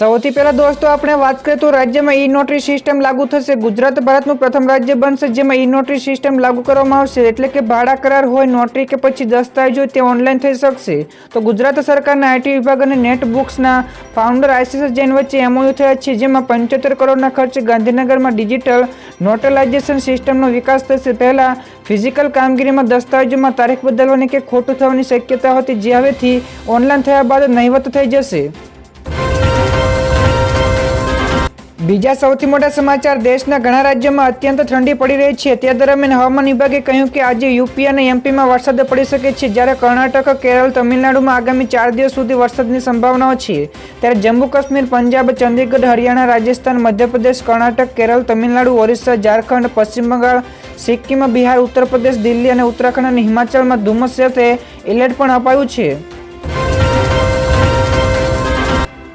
સૌથી પહેલા દોસ્તો, આપણે વાત કરીએ તો રાજ્યમાં ઈ નોટરી સિસ્ટમ લાગુ થશે. ગુજરાત ભારતનું પ્રથમ રાજ્ય બનશે, જેમાં ઈ નોટરી સિસ્ટમ લાગુ કરવામાં આવશે. એટલે કે ભાડા કરાર હોય નોટરી કે પછી દસ્તાવેજ તે ઓનલાઈન થઈ શકશે. તો ગુજરાત સરકારના આઈટી વિભાગ અને નેટ બુક્સના ફાઉન્ડર આઈસીએસ જૈન વચ્ચે એમઓયુ થયા છે, જેમાં પંચોતેર કરોડના ખર્ચે ગાંધીનગરમાં ડિજિટલ નોટલાઇઝેશન સિસ્ટમનો વિકાસ થશે. પહેલાં ફિઝિકલ કામગીરીમાં દસ્તાવેજોમાં તારીખ બદલવાની કે ખોટું થવાની શક્યતા હતી, જે હવેથી ઓનલાઈન થયા બાદ નહીવત થઈ જશે. બીજા સૌથી મોટા સમાચાર, દેશના ઘણા રાજ્યોમાં અત્યંત ઠંડી પડી રહી છે. તે દરમિયાન હવામાન વિભાગે કહ્યું કે આજે યુપી અને એમપીમાં વરસાદ પડી શકે છે. જ્યારે કર્ણાટક, કેરળ, તમિલનાડુમાં આગામી ચાર દિવસ સુધી વરસાદની સંભાવનાઓ છે. ત્યારે જમ્મુ કાશ્મીર, પંજાબ, ચંદીગઢ, હરિયાણા, રાજસ્થાન, મધ્યપ્રદેશ, કર્ણાટક, કેરળ, તમિલનાડુ, ઓરિસ્સા, ઝારખંડ, પશ્ચિમ બંગાળ, સિક્કિમ, બિહાર ઉત્તર પ્રદેશ દિલ્હી અને ઉત્તરાખંડ અને હિમાચલમાં ધુમ્મસ સાથે એલર્ટ પણ અપાયું છે.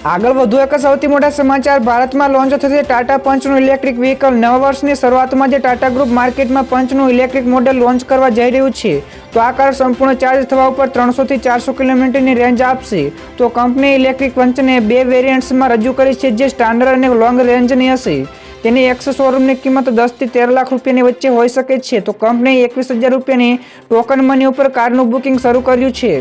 આગળ વધુ એક સૌથી મોટા સમાચાર. ભારતમાં લોન્ચ થશે ટાટા પંચનું ઇલેક્ટ્રિક વ્હીકલ. નવા વર્ષની શરૂઆતમાં જે ટાટા ગ્રુપ માર્કેટમાં પંચનું ઇલેક્ટ્રિક મોડેલ લોન્ચ કરવા જઈ રહ્યું છે. તો આ કાર સંપૂર્ણ ચાર્જ થવા ઉપર ત્રણસોથી ચારસો કિલોમીટરની રેન્જ આપશે. તો કંપની ઇલેક્ટ્રિક પંચને બે વેરિયન્ટ્સમાં રજૂ કરી છે જે સ્ટાન્ડર્ડ અને લોંગ રેન્જની હશે. તેની એક્સ શોરૂમની કિંમત દસથી તેર લાખ રૂપિયાની વચ્ચે હોઈ શકે છે. તો કંપનીએ એકવીસ હજાર રૂપિયાની ટોકન મની ઉપર કારનું બુકિંગ શરૂ કર્યું છે.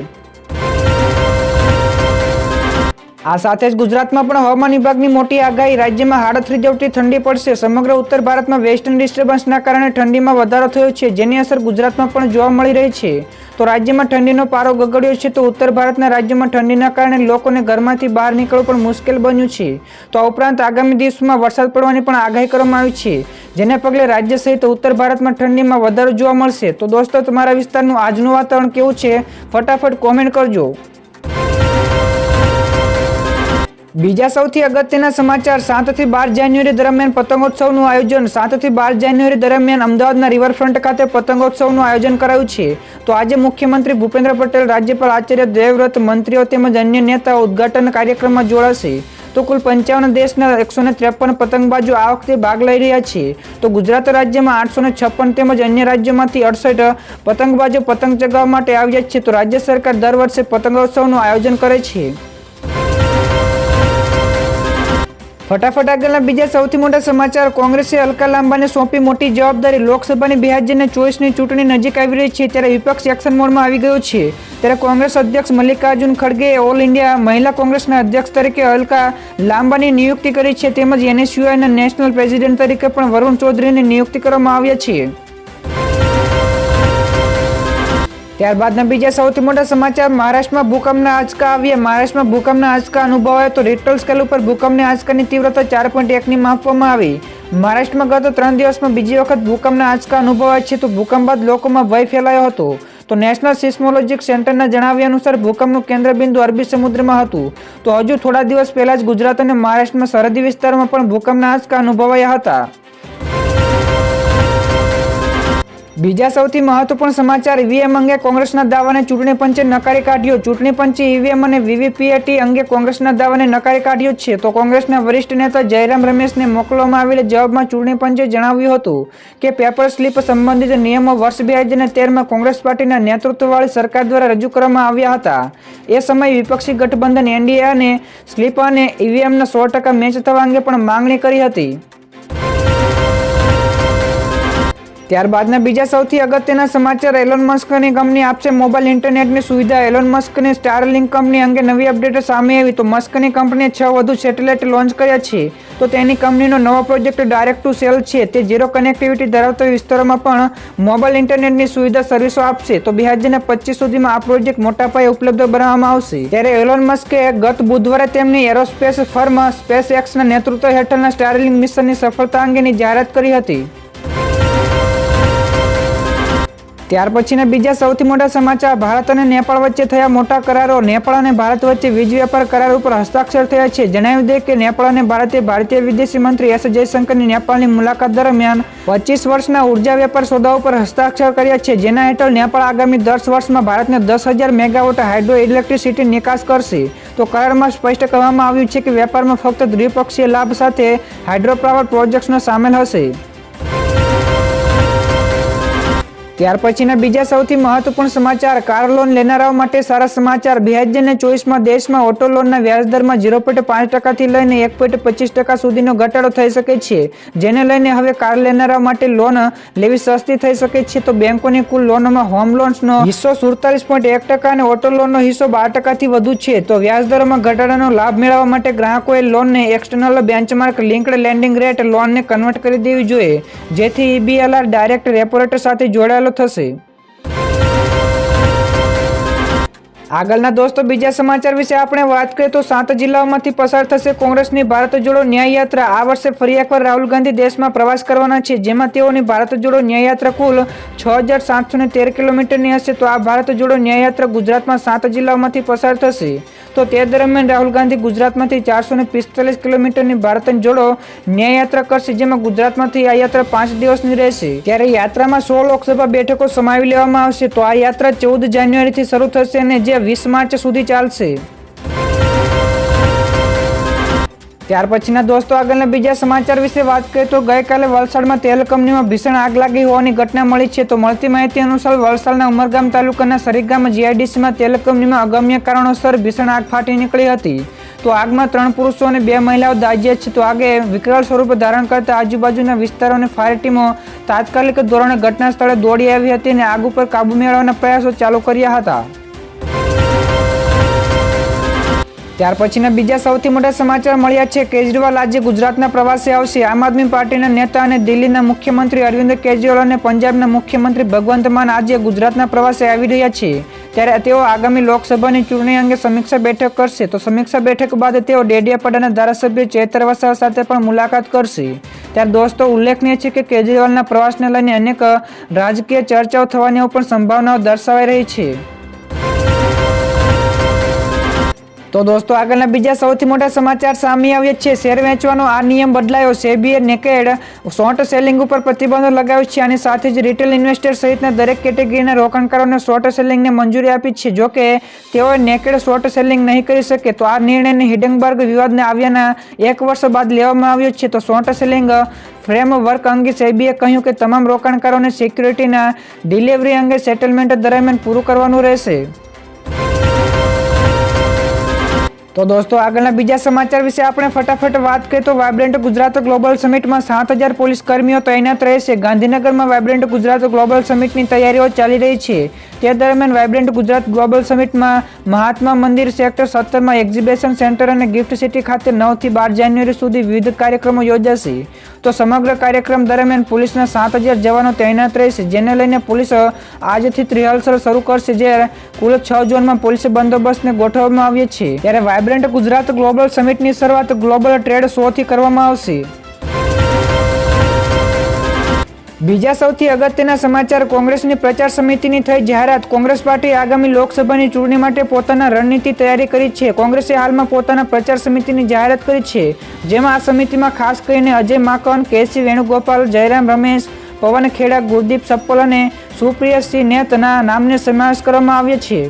આ સાથે જ ગુજરાતમાં પણ હવામાન વિભાગની મોટી આગાહી. રાજ્યમાં હાડ થ્રીજવટી ઠંડી પડશે. સમગ્ર ઉત્તર ભારતમાં વેસ્ટર્ન ડિસ્ટર્બન્સના કારણે ઠંડીમાં વધારો થયો છે, જેની અસર ગુજરાતમાં પણ જોવા મળી રહી છે. તો રાજ્યમાં ઠંડીનો પારો ગગડ્યો છે, તો ઉત્તર ભારતના રાજ્યોમાં ઠંડીના કારણે લોકોને ઘરમાંથી બહાર નીકળવું પણ મુશ્કેલ બન્યું છે. તો આ ઉપરાંત આગામી દિવસોમાં વરસાદ પડવાની પણ આગાહી કરવામાં આવી છે. જેને પગલે રાજ્ય સહિત ઉત્તર ભારતમાં ઠંડીમાં વધારો જોવા મળશે. તો દોસ્તો, તમારા વિસ્તારનું આજનું વાતાવરણ કેવું છે? ફટાફટ કોમેન્ટ કરજો. બીજા સૌથી અગત્યના સમાચાર સાતથી બાર જાન્યુઆરી દરમિયાન પતંગોત્સવનું આયોજન. સાતથી બાર જાન્યુઆરી દરમિયાન અમદાવાદના રિવરફ્રન્ટ ખાતે પતંગોત્સવનું આયોજન કરાયું છે. તો આજે મુખ્યમંત્રી ભૂપેન્દ્ર પટેલ રાજ્યપાલ આચાર્ય દેવવ્રત, મંત્રીઓ તેમજ અન્ય નેતાઓ ઉદઘાટન કાર્યક્રમમાં જોડાશે. તો કુલ પંચાવન દેશના એકસો ને ત્રેપન પતંગબાજો આ વખતે ભાગ લઈ રહ્યા છે. તો ગુજરાત રાજ્યમાં આઠસો ને છપ્પન તેમજ અન્ય રાજ્યોમાંથી અડસઠ પતંગબાજો પતંગ ચગાવવા માટે આવ્યા છે. તો રાજ્ય સરકાર દર વર્ષે પતંગોત્સવનું આયોજન કરે છે. ફટાફટ આગળના બીજા સૌથી મોટા સમાચાર. કોંગ્રેસે અલકા લાંબાને સોંપી મોટી જવાબદારી. લોકસભાની બે હજાર ચોવીસની ચૂંટણી નજીક આવી રહી છે ત્યારે વિપક્ષ એક્શન મોડમાં આવી ગયો છે. ત્યારે કોંગ્રેસ અધ્યક્ષ મલ્લિકાર્જુન ખડગે ઓલ ઇન્ડિયા મહિલા કોંગ્રેસના અધ્યક્ષ તરીકે અલકા લાંબાની નિયુક્તિ કરી છે. તેમજ એનએસયુઆઈના નેશનલ પ્રેસિડેન્ટ તરીકે પણ વરુણ ચૌધરીની નિયુક્તિ કરવામાં આવ્યા છે. ત્યારબાદના બીજા સૌથી મોટા સમાચાર, મહારાષ્ટ્રમાં ભૂકંપના આંચકા આવ્યા. મહારાષ્ટ્રમાં ભૂકંપના આંચકા અનુભવાયો તો રિટલ સ્કેલ ઉપર ભૂકંપની આંચકાની તીવ્રતા ચાર પોઈન્ટ એકની માપવામાં આવી. મહારાષ્ટ્રમાં ગત ત્રણ દિવસમાં બીજી વખત ભૂકંપના આંચકા અનુભવાય છે. તો ભૂકંપ બાદ લોકોમાં ભય ફેલાયો હતો. તો નેશનલ સિસ્મોલોજીક સેન્ટરના જણાવ્યા અનુસાર ભૂકંપનું કેન્દ્રબિંદુ અરબી સમુદ્રમાં હતું. તો હજુ થોડા દિવસ પહેલા જ ગુજરાત અને મહારાષ્ટ્રમાં સરહદી વિસ્તારમાં પણ ભૂકંપના આંચકા અનુભવાયા હતા. બીજા સૌથી મહત્વપૂર્ણ સમાચાર ઈવીએમ અંગે કોંગ્રેસના દાવાને ચૂંટણી પંચે નકારી કાઢ્યો. ચૂંટણી પંચે ઈવીએમ અને વીવીપીએટી અંગે કોંગ્રેસના દાવાને નકારી કાઢ્યો છે. તો કોંગ્રેસના વરિષ્ઠ નેતા જયરામ રમેશને મોકલવામાં આવેલા જવાબમાં ચૂંટણી પંચે જણાવ્યું હતું કે પેપર સ્લીપ સંબંધિત નિયમો વર્ષ બે હજાર તેરમાં કોંગ્રેસ પાર્ટીના નેતૃત્વવાળી સરકાર દ્વારા રજૂ કરવામાં આવ્યા હતા. એ સમયે વિપક્ષી ગઠબંધન એનડીએ અને સ્લીપ અને ઈવીએમના સો ટકા મેચ થવા અંગે પણ માંગણી કરી હતી. ત્યારબાદના બીજા સૌથી અગત્યના સમાચાર એલોન મસ્કની કંપની આપશે મોબાઈલ ઇન્ટરનેટની સુવિધા. એલોન મસ્કની સ્ટારલિંક કંપની અંગે નવી અપડેટો સામે આવી. તો મસ્કની કંપનીએ છ વધુ સેટેલાઇટ લોન્ચ કર્યા છે. તો તેની કંપનીનો નવો પ્રોજેક્ટ ડાયરેક્ટ ટુ સેલ છે. તે ઝીરો કનેક્ટિવિટી ધરાવતા વિસ્તારોમાં પણ મોબાઈલ ઇન્ટરનેટની સુવિધા સર્વિસો આપશે. તો બે પચીસ સુધીમાં આ પ્રોજેક્ટ મોટા પાયે ઉપલબ્ધ બનાવવામાં આવશે. ત્યારે એલોન મસ્કે ગત બુધવારે તેમની એરોસ્પેસ ફર્મ સ્પેસ એક્સના નેતૃત્વ હેઠળના સ્ટારલિંક મિશનની સફળતા અંગેની જાહેરાત કરી હતી. ત્યાર પછીના બીજા સૌથી મોટા સમાચાર, ભારત અને નેપાળ વચ્ચે થયા મોટા કરારો. નેપાળ અને ભારત વચ્ચે વીજ વેપાર કરાર ઉપર હસ્તાક્ષર થયા છે. જણાવી દે કે નેપાળ અને ભારતે ભારતીય વિદેશી મંત્રી એસ. જયશંકરની નેપાળની મુલાકાત દરમિયાન પચીસ વર્ષના ઊર્જા વેપાર સોદા ઉપર હસ્તાક્ષર કર્યા છે. જેના હેઠળ નેપાળ આગામી દસ વર્ષમાં ભારતને દસ હજાર મેગાવોટ હાઇડ્રો ઇલેક્ટ્રિસિટી નિકાસ કરશે. તો કરારમાં સ્પષ્ટ કરવામાં આવ્યું છે કે વેપારમાં ફક્ત દ્વિપક્ષીય લાભ સાથે હાઇડ્રો પાવર પ્રોજેક્ટ્સનો સામેલ હશે. ત્યાર પછીના બીજા સૌથી મહત્વપૂર્ણ સમાચાર, કાર લોન લેનારાઓ માટે સારા સમાચાર. બે હજાર ચોવીસમાં દેશમાં ઓટો લોનના વ્યાજદરમાં ઝીરો પોઈન્ટ પાંચ ટકાથી લઈને એક પોઈન્ટ પચીસ ટકા સુધીનો ઘટાડો થઈ શકે છે. જેને લઈને હવે કાર લેનારાઓ માટે લોન લેવી સસ્તી થઈ શકે છે. તો બેંકોની કુલ લોનોમાં હોમ લોન્સનો હિસ્સો સુડતાલીસ પોઈન્ટ એક ટકા અને ઓટો લોનનો હિસ્સો બાર ટકાથી વધુ છે. તો વ્યાજદરોમાં ઘટાડાનો લાભ મેળવવા માટે ગ્રાહકોએ લોનને external benchmark linked lending rate લોનને convert કરી દેવી જોઈએ. જેથી ઈબીએલઆર ડાયરેક્ટ રેપો રેટ સાથે જોડાયેલો થશે. આગળના દોસ્તો, બીજા સમાચાર વિશે આપણે વાત કરીએ તો સાત જિલ્લાઓમાંથી પસાર થશે કોંગ્રેસની ભારત જોડો ન્યાયયાત્રા. આ વર્ષે ફરી એકવાર રાહુલ ગાંધી દેશમાં પ્રવાસ કરવાના છે, જેમાં તેઓની ભારત જોડો ન્યાયયાત્રા કુલ છ હજાર સાતસો ને તેર કિલોમીટરની હશે. તો આ ભારત જોડો ન્યાયયાત્રા ગુજરાતમાં સાત જિલ્લાઓમાંથી પસાર થશે. તો તે દરમિયાન રાહુલ ગાંધી ગુજરાતમાંથી ચારસો ને પિસ્તાલીસ કિલોમીટરની ભારત જોડો ન્યાયયાત્રા કરશે, જેમાં ગુજરાતમાંથી આ યાત્રા પાંચ દિવસની રહેશે. ત્યારે યાત્રામાં સો લોકસભા બેઠકો સમાવી લેવામાં આવશે. તો આ યાત્રા ચૌદ જાન્યુઆરીથી શરૂ થશે અને જે વીસ માર્ચ સુધી ચાલશે. ત્યાર પછીના દોસ્તો, આગળના બીજા સમાચાર વિશે વાત કરીએ તો ગઈકાલે વલસાડમાં તેલ કંપનીમાં ભીષણ આગ લાગી હોવાની ઘટના મળી છે. તો મળતી માહિતી અનુસાર વલસાડના ઉમરગામ તાલુકાના સરીગામ જીઆઈડીસીમાં તેલ કંપનીમાં અગમ્ય કારણોસર ભીષણ આગ ફાટી નીકળી હતી. તો આગમાં ત્રણ પુરુષો અને બે મહિલાઓ દાજ્યા છે. તો આગે વિકરાળ સ્વરૂપ ધારણ કરતા આજુબાજુના વિસ્તારોની ફાયર ટીમો તાત્કાલિક ધોરણે ઘટના સ્થળે દોડી આવી હતી અને આગ ઉપર કાબુ મેળવવાના પ્રયાસો ચાલુ કર્યા હતા. ત્યાર પછીના બીજા સૌથી મોટા સમાચાર મળ્યા છે. કેજરીવાલ આજે ગુજરાતના પ્રવાસે આવશે. આમ આદમી પાર્ટીના નેતા અને દિલ્હીના મુખ્યમંત્રી અરવિંદ કેજરીવાલ અને પંજાબના મુખ્યમંત્રી ભગવંત માન આજે ગુજરાતના પ્રવાસે આવી રહ્યા છે. ત્યારે તેઓ આગામી લોકસભાની ચૂંટણી અંગે સમીક્ષા બેઠક કરશે. તો સમીક્ષા બેઠક બાદ તેઓ ડેડિયાપાડાના ધારાસભ્ય ચેતર વસાવા સાથે પણ મુલાકાત કરશે. ત્યારે દોસ્તો, ઉલ્લેખનીય છે કે કેજરીવાલના પ્રવાસને લઈને અનેક રાજકીય ચર્ચાઓ થવાની પણ સંભાવનાઓ દર્શાવાઈ રહી છે. તો દોસ્તો, આગળના બીજા સૌથી મોટા સમાચાર સામે આવ્યા છે. શેર વેચવાનો આ નિયમ બદલાયો. સેબીએ નેકેડ શોર્ટ સેલિંગ ઉપર પ્રતિબંધ લગાવ્યો છે અને સાથે જ રિટેલ ઇન્વેસ્ટર સહિતના દરેક કેટેગરીના રોકાણકારોને શોર્ટ સેલિંગને મંજૂરી આપી છે. જોકે તેઓએ નેકેડ શોર્ટ સેલિંગ નહીં કરી શકે, તો આ નિર્ણયને હિડનબર્ગ વિવાદને આવ્યાના એક વર્ષ બાદ લેવામાં આવ્યો છે. તો શોર્ટ સેલિંગ ફ્રેમવર્ક અંગે સેબીએ કહ્યું કે તમામ રોકાણકારોને સિક્યુરિટીના ડિલિવરી અંગે સેટલમેન્ટ દરમિયાન પૂરું કરવાનું રહેશે. તો દોસ્તો, આગળના બીજા સમાચાર વિશે આપણે ફટાફટ વાત કરીએ તો વાઇબ્રન્ટ ગુજરાત ગ્લોબલ સમિટમાં સાત હજાર પોલીસ કર્મીઓ તૈનાત રહેશે ગાંધીનગરમાં વાઇબ્રન્ટ ગુજરાત ગ્લોબલ સમિટની તૈયારીઓ ચાલી રહી છે. તે દરમિયાન વાઇબ્રન્ટ ગુજરાત ગ્લોબલ સમિટમાં મહાત્મા મંદિર સેક્ટર સત્તરમાં એક્ઝિબિશન સેન્ટર અને ગિફ્ટ સિટી ખાતે નવથી બાર જાન્યુઆરી સુધી વિવિધ કાર્યક્રમો યોજાશે. તો સમગ્ર કાર્યક્રમ દરમિયાન પોલીસના સાત હજાર જવાનો તૈનાત રહેશે, જેને લઈને પોલીસ આજથી રિહર્સલ શરૂ કરશે, જે કુલ છ ઝોનમાં પોલીસ બંદોબસ્તને ગોઠવવામાં આવ્યો છે. ત્યારે વાઇબ્રન્ટ ગુજરાત ગ્લોબલ સમિટની શરૂઆત ગ્લોબલ ટ્રેડ શોથી કરવામાં આવશે. બીજા સૌથી અગત્યના સમાચાર, કોંગ્રેસની પ્રચાર સમિતિની થઈ જાહેરાત. કોંગ્રેસ પાર્ટી આગામી લોકસભાની ચૂંટણી માટે પોતાના રણનીતિ તૈયારી કરી છે. કોંગ્રેસે હાલમાં પોતાના પ્રચાર સમિતિની જાહેરાત કરી છે, જેમાં આ સમિતિમાં ખાસ કરીને અજય માકન, કેસી વેણુગોપાલ, જયરામ રમેશ પવન ખેડા ગુરદીપ સપ્પલ અને સુપ્રિય સિંહ નેતના નામને સમાવેશ કરવામાં આવ્યો છે.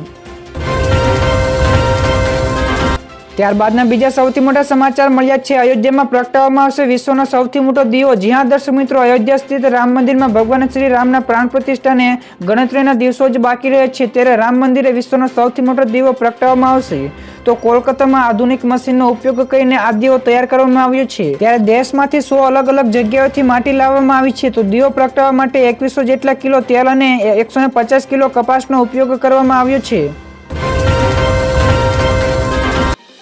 ત્યારબાદના બીજા સૌથી મોટા સમાચાર મળ્યા છે. અયોધ્યામાં પ્રગટાવવામાં આવશે વિશ્વનો સૌથી મોટો દીવો. જ્યાં દર્શક મિત્રો અયોધ્યા સ્થિત રામ મંદિરમાં ભગવાન શ્રી રામના પ્રાણ પ્રતિષ્ઠાને ગણતરીના દિવસો જ બાકી રહે છે. ત્યારે રામ મંદિરે વિશ્વનો સૌથી મોટો દીવો પ્રગટાવવામાં આવશે. તો કોલકાતામાં આધુનિક મશીનનો ઉપયોગ કરીને આ દીવો તૈયાર કરવામાં આવ્યો છે. ત્યારે દેશમાંથી સો અલગ અલગ જગ્યાઓથી માટી લાવવામાં આવી છે. તો દીવો પ્રગટાવવા માટે એકવીસો જેટલા કિલો તેલ અને એકસો કિલો કપાસનો ઉપયોગ કરવામાં આવ્યો છે.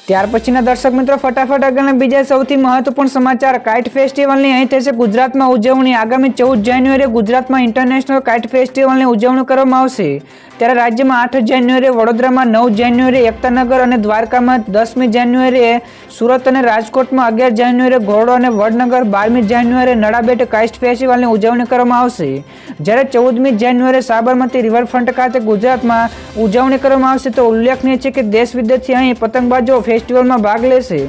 ત્યાર પછીના દર્શક મિત્રો, ફટાફટ આગળના બીજા સૌથી મહત્વપૂર્ણ સમાચાર. કાઇટ ફેસ્ટિવલની અહીં થશે ગુજરાતમાં ઉજવણી. આગામી ચૌદ જાન્યુઆરીએ ગુજરાતમાં ઇન્ટરનેશનલ કાઇટ ફેસ્ટિવલની ઉજવણી કરવામાં આવશે. ત્યારે રાજ્યમાં આઠ જાન્યુઆરીએ વડોદરામાં નવ જાન્યુઆરીએ એકતાનગર અને દ્વારકામાં દસમી જાન્યુઆરીએ સુરત અને રાજકોટમાં અગિયાર જાન્યુઆરીએ ઘોરડો અને વડનગર, બારમી જાન્યુઆરીએ નડાબેટ કાઇસ્ટ ફેસ્ટિવલની ઉજવણી કરવામાં આવશે. જ્યારે ચૌદમી જાન્યુઆરીએ સાબરમતી રિવરફ્રન્ટ ખાતે ગુજરાતમાં ઉજવણી કરવામાં આવશે તો ઉલ્લેખનીય છે કે દેશ વિદેશથી અહીં પતંગબાજો ફેસ્ટિવલમાં ભાગ લેશે.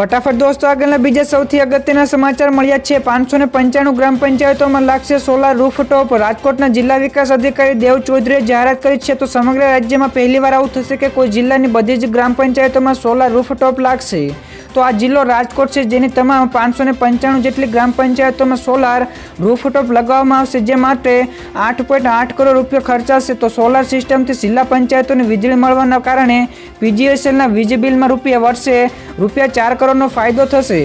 ફટાફટ દોસ્તો, આગળના બીજા સૌથી અગત્યના સમાચાર મળ્યા છે. પાંચસો ને પંચાણું ગ્રામ પંચાયતોમાં લાગશે સોલાર રૂફટોપ રાજકોટના જિલ્લા વિકાસ અધિકારી દેવ ચૌધરીએ જાહેરાત કરી છે તો સમગ્ર રાજ્યમાં પહેલીવાર આવું થશે કે કોઈ જિલ્લાની બધી જ ગ્રામ પંચાયતોમાં સોલાર રૂફટોપ લાગશે. તો આ જિલ્લો રાજકોટ છે, જેની તમામ પાંચસો પંચાણું જેટલી ગ્રામ પંચાયતોમાં સોલાર રૂફટોપ લગાવવામાં આવશે, જે માટે આઠ પોઈન્ટ આઠ કરોડ રૂપિયા ખર્ચાશે. તો સોલાર સિસ્ટમથી જિલ્લા પંચાયતોને વીજળી મળવાના કારણે પીજીએસએલના વીજ બિલમાં રૂપિયા વર્ષે રૂપિયા ચાર કરોડનો ફાયદો થશે.